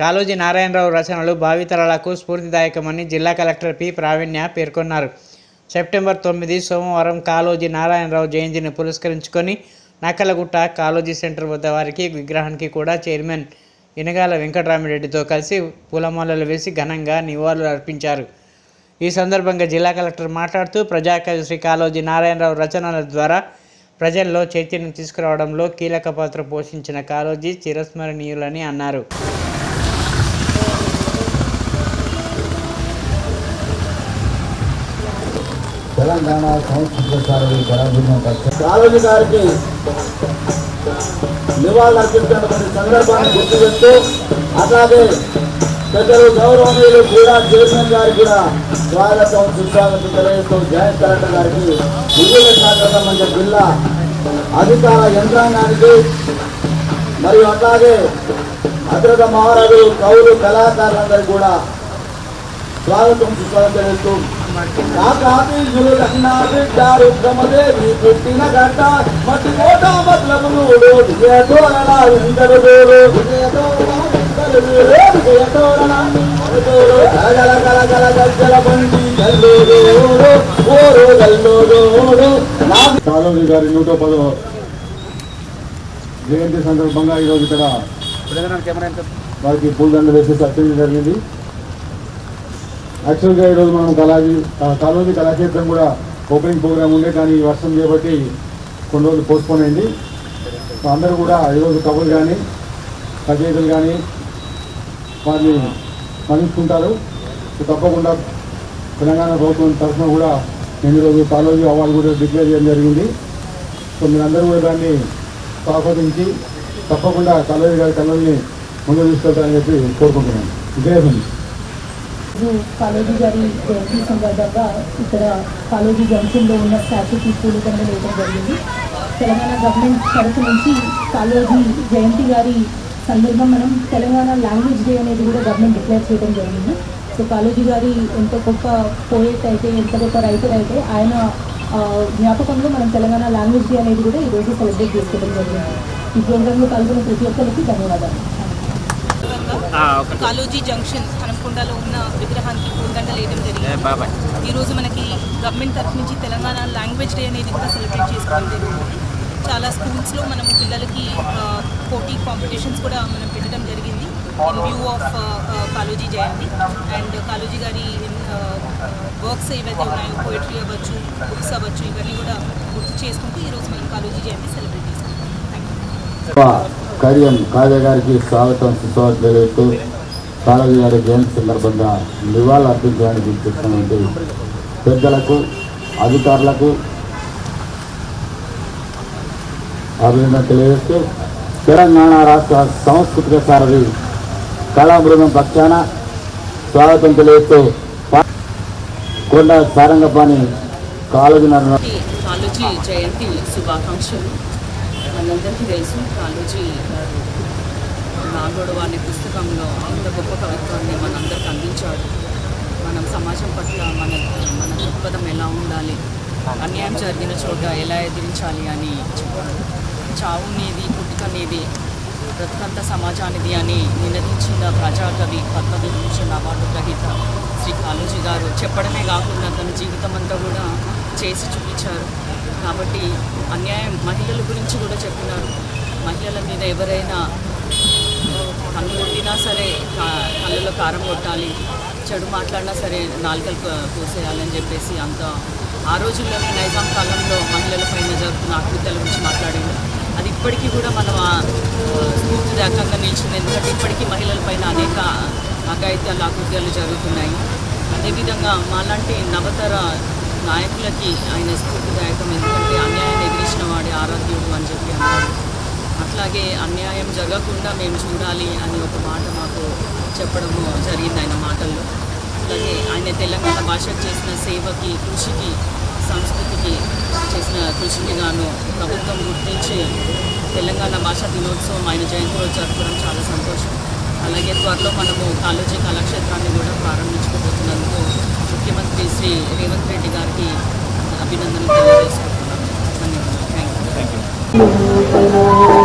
కాళోజీ నారాయణరావు రచనలు భావితరాలకు స్ఫూర్తిదాయకమని జిల్లా కలెక్టర్ పి. ప్రావీణ్య పేర్కొన్నారు. సెప్టెంబర్ తొమ్మిది సోమవారం కాళోజీ నారాయణరావు జయంతిని పురస్కరించుకొని నక్కలగుట్ట కాళోజీ సెంటర్ వద్ద వారికి విగ్రహానికి కూడా చైర్మన్ ఇనగాల వెంకటరామిరెడ్డితో కలిసి పూలమాలలు వేసి ఘనంగా నివాళులు అర్పించారు. ఈ సందర్భంగా జిల్లా కలెక్టర్ మాట్లాడుతూ ప్రజాకవి శ్రీ కాళోజీ నారాయణరావు రచనల ద్వారా ప్రజల్లో చైతన్యం తీసుకురావడంలో కీలక పాత్ర పోషించిన కాళోజీ చిరస్మరణీయులని అన్నారు. తెలంగాణ సంస్కృత సారథి కళాభిన్నం కాళోజీ గారికి నివాళులు అర్పించినటువంటి సందర్భాన్ని గుర్తు చేస్తూ అలాగే పెద్దలు గౌరవనీయులు కూడా చైర్మన్ గారికి కూడా స్వాగతం సుస్వాగతం తెలియజేస్తూ జాయింట్ కలెక్టర్ గారికి వివిధ శాఖల జిల్లా అధికార యంత్రాంగానికి మరియు అట్లాగే భద్రత మహారాజు కవులు కళాకారులందరికీ కూడా స్వాగతం సుస్వాగతం. తెలియజేస్తూ కాకాతీయులు కన్నా బిడ్డారు క్రమదేవి పుట్టిన గడ్డ మట్టి కోట మతలములు విజయతోరణ ఇంతడు దూరు గల గల గల గజ్జల బండి గల్లోడు ఓరు గల్లోడు కాళోజీ గారి నూట పదో జయంతి సందర్భంగా ఈరోజు ఇక్కడ వారికి పూలదండ వేసి సత్యం జరిగింది. యాక్చువల్గా ఈరోజు మనం కళాజీ ఆ, కళాక్షేత్రం కూడా ఓపెనింగ్ ప్రోగ్రామ్ ఉండే కానీ వర్షం చేపట్టి కొన్ని రోజులు పోస్ట్పోన్ అయింది. అందరూ కూడా ఈరోజు కవులు కానీ రచయితలు కానీ వారిని స్మరించుకుంటారు. తప్పకుండా తెలంగాణ ప్రభుత్వం తరఫున కూడా నేను ఈరోజు కాలోజీ అవార్డు కూడా డిక్లేర్ చేయడం జరిగింది. సో మీరందరూ కూడా దాన్ని స్వాగతించి తప్పకుండా కాలేజీ గారి కళ్ళని ముందు తీసుకెళ్తారని చెప్పి కోరుకుంటున్నాను. జయహింద్ ఈరోజు కాళోజీ గారి జయంతి సందర్భంగా ఇక్కడ కాళోజీ జంక్షన్లో ఉన్న స్టాచ్యూకి పూలదండ వేయడం జరిగింది. తెలంగాణ గవర్నమెంట్ తరఫు నుంచి కాళోజీ జయంతి గారి సందర్భం మనం తెలంగాణ లాంగ్వేజ్ డే అనేది కూడా గవర్నమెంట్ డిక్లేర్ చేయడం జరిగింది. సో కాళోజీ గారి ఎంత గొప్ప పోయేట్ అయితే ఎంత గొప్ప రైటర్ అయితే ఆయన జ్ఞాపకంలో మనం తెలంగాణ లాంగ్వేజ్ డే అనేది కూడా ఈరోజు సెలబ్రేట్ చేసుకోవడం జరిగింది. ఈ ప్రోగ్రాంలో పాల్గొన్న ప్రతి ఒక్కరికి ధన్యవాదాలు. కాలోజీ జంక్షన్ హనంకొండలో ఉన్న విగ్రహానికి పూలదండ వేయడం జరిగింది. ఈ రోజు మనకి గవర్నమెంట్ తరఫు నుంచి తెలంగాణ లాంగ్వేజ్ డే అనేది కూడా సెలబ్రేట్ చేసుకోవడం జరిగింది. చాలా స్కూల్స్లో మనం పిల్లలకి పోటీ కాంపిటీషన్స్ కూడా మనం పెట్టడం జరిగింది. In view of Kaloji Jayanthi. And Kaloji గారి వర్క్స్ ఏవైతే ఉన్నాయో పోయిటరీ అవ్వచ్చు బుక్స్ అవ్వచ్చు ఇవన్నీ కూడా గుర్తు చేసుకుంటూ ఈరోజు మనం కాలోజీ జయంతి సెలబ్రేట్ చేసుకుంటాం థ్యాంక్ యూ కార్యం కావ్య గారికి స్వాగతం సుస్వాగతం తెలియజేస్తూ కాళోజీ గారి జయంతి సందర్భంగా నివాళులు అర్పించడానికి ఇచ్చినటువంటి పెద్దలకు అధికారులకు అభినందన తెలియజేస్తూ తెలంగాణ రాష్ట్ర సాంస్కృతిక సారథి కళాబృందం పక్షాన స్వాగతం తెలియజేస్తూ కొండ సారంగపాణి కాలేజీ నర్మ జయంతి శుభాకాంక్షలు. మనందరికీ తెలుసు కాళోజీ గారు నాగోడవ అనే పుస్తకంలో అంత గొప్ప కవిత్వాన్ని మనందరికి అందించాడు మనం సమాజం పట్ల మన మన దృక్పథం ఎలా ఉండాలి అన్యాయం జరిగిన చోట ఎలా ఎదిరించాలి అని చెప్పాడు చావు నీది పుట్టుక నీది బ్రతుకంత సమాజానిది అని నినదించిన ప్రజాకవి పద్మవిభూషణ్ అవార్డు గ్రహీత శ్రీ కాళోజీ గారు చెప్పడమే కాకుండా తన జీవితం అంతా కూడా చేసి చూపించారు. కాబట్టి అన్యాయం మహిళల గురించి కూడా చెప్పినారు మహిళల మీద ఎవరైనా కన్ను కొట్టినా సరే కా- కళ్ళలో కారం కొట్టాలి చెడు మాట్లాడినా సరే నాలుకలు కోసేయాలని చెప్పేసి అంత ఆ రోజుల్లోనే నైజాం కాలంలో మహిళల పైన జరుగుతున్న ఆకృత్యాల గురించి మాట్లాడింది అది ఇప్పటికీ కూడా మనం ఆ, ఆ, స్ఫూర్తిదాయకంగా నిలిచింది. ఎందుకంటే ఇప్పటికీ మహిళల పైన అనేక అఘాయిత్యాలు ఆకృత్యాలు జరుగుతున్నాయి. అదేవిధంగా మాలాంటి నవతర నాయకులకి ఆయన స్ఫూర్తిదాయకం. ఎందుకంటే అన్యాయాన్ని ఎదిరించిన వాడి ఆరాధ్యుడు అని చెప్పి అన్నారు అట్లాగే అన్యాయం జరగకుండా మేము చూడాలి అని ఒక మాట మాకు చెప్పడము జరిగింది ఆయన మాటల్లో. అలాగే ఆయన తెలంగాణ భాషకు చేసిన సేవకి కృషికి సంస్కృతికి చేసిన కృషికి గాను ప్రభుత్వం గుర్తించి తెలంగాణ భాషా దినోత్సవం ఆయన జయంతి రోజు జరుపుకోవడం చాలా సంతోషం. అలాగే త్వరలో మనము కాళోజీ కళాక్షేత్రాన్ని కూడా ప్రారంభించుకోబోతున్నందుకు ముఖ్యమంత్రి శ్రీ రేవంత్ రెడ్డి గారికి అభినందనలు తెలియజేసుకుంటున్నాను. ధన్యవాదాలు. Thank you